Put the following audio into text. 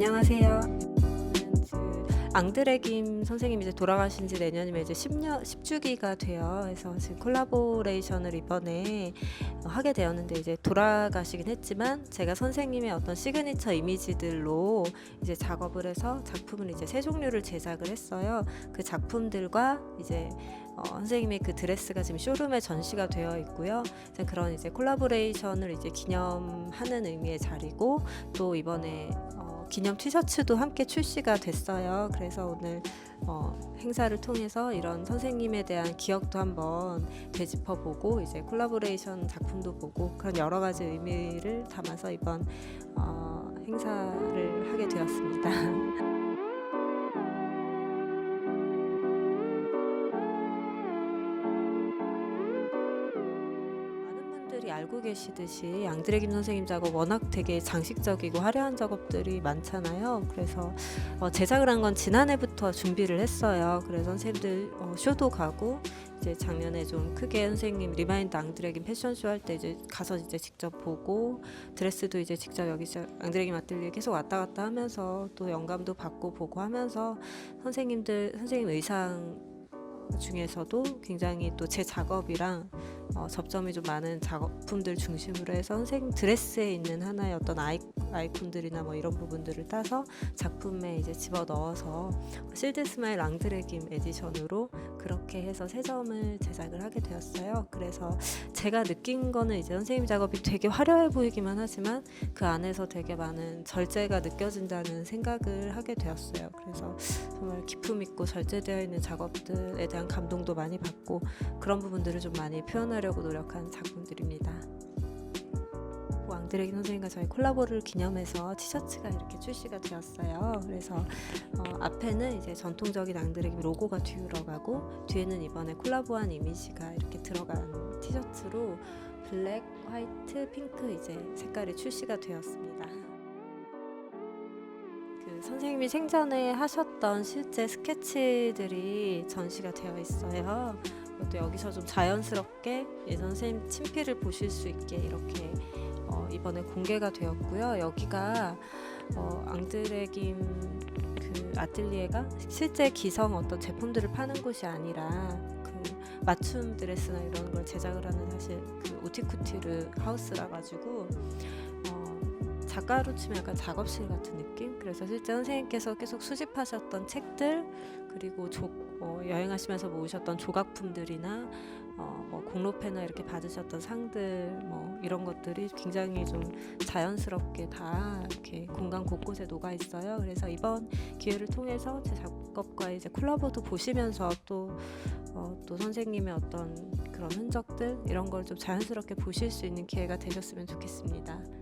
안녕하세요. 그 앙드레김 선생님이 이제 돌아가신 지 내년이면 이제 10년 10주기가 돼요. 그래서 지금 콜라보레이션을 이번에 하게 되었는데 이제 돌아가시긴 했지만 제가 선생님의 어떤 시그니처 이미지들로 이제 작업을 해서 작품을 이제 세 종류를 제작을 했어요. 그 작품들과 이제 어, 선생님의 그 드레스가 지금 쇼룸에 전시가 되어 있고요. 이제 그런 이제 콜라보레이션을 이제 기념하는 의미의 자리고 또 이번에 어, 기념 티셔츠도 함께 출시가 됐어요. 그래서 오늘 어, 행사를 통해서 이런 선생님에 대한 기억도 한번 되짚어 보고 이제 콜라보레이션 작품도 보고 그런 여러 가지 의미를 담아서 이번 어, 행사를 하게 되었습니다. 분들이 알고 계시듯이 양드레 김 선생님 작업 워낙 되게 장식적이고 화려한 작업들이 많잖아요. 그래서 어, 제작을 한 건 지난해부터 준비를 했어요. 그래서 선생님들 어, 쇼도 가고 이제 작년에 좀 크게 선생님 리마인드 앙드레 김 패션쇼 할 때 이제 가서 이제 직접 보고 드레스도 이제 직접 여기 저 앙드레 김 아틀리에 계속 왔다 갔다 하면서 또 영감도 받고 보고 하면서 선생님들 선생님 의상 중에서도 굉장히 또 제 작업이랑 어, 접점이 좀 많은 작품들 중심으로 해서 선생님 드레스에 있는 하나의 어떤 아이, 아이콘들이나 뭐 이런 부분들을 따서 작품에 이제 집어 넣어서 실드 스마일 랑드레김 에디션으로 그렇게 해서 세 점을 제작을 하게 되었어요. 그래서 제가 느낀 거는 이제 선생님 작업이 되게 화려해 보이기만 하지만 그 안에서 되게 많은 절제가 느껴진다는 생각을 하게 되었어요. 그래서 정말 기품 있고 절제되어 있는 작업들에 대한 감동도 많이 받고 그런 부분들을 좀 많이 표현하려고 노력한 작품들입니다. 왕드레기 선생님과 저희 콜라보를 기념해서 티셔츠가 이렇게 출시가 되었어요. 그래서 어, 앞에는 이제 전통적인 앙드레기 로고가 들어가고 뒤에는 이번에 콜라보한 이미지가 이렇게 들어간 티셔츠로 블랙, 화이트, 핑크 이제 색깔이 출시가 되었습니다. 그 선생님이 생전에 하셨던 실제 스케치들이 전시가 되어 있어요. 또 여기서 좀 자연스럽게 예 선생님 친필을 보실 수 있게 이렇게 어, 이번에 공개가 되었고요. 여기가 어, 앙드레김 그 아틀리에가 실제 기성 어떤 제품들을 파는 곳이 아니라 그 맞춤 드레스나 이런 걸 제작을 하는 사실 그 오티쿠티르 하우스라 가지고 어, 작가로 치면 약간 작업실 같은 느낌? 그래서 실제 선생님께서 계속 수집하셨던 책들 그리고 조, 어, 여행하시면서 모으셨던 조각품들이나 어, 뭐 공로패나 이렇게 받으셨던 상들 뭐 이런 것들이 굉장히 좀 자연스럽게 다 이렇게 공간 곳곳에 녹아 있어요. 그래서 이번 기회를 통해서 제 작업과 이제 콜라보도 보시면서 또 어, 또 선생님의 어떤 그런 흔적들 이런 걸 좀 자연스럽게 보실 수 있는 기회가 되셨으면 좋겠습니다.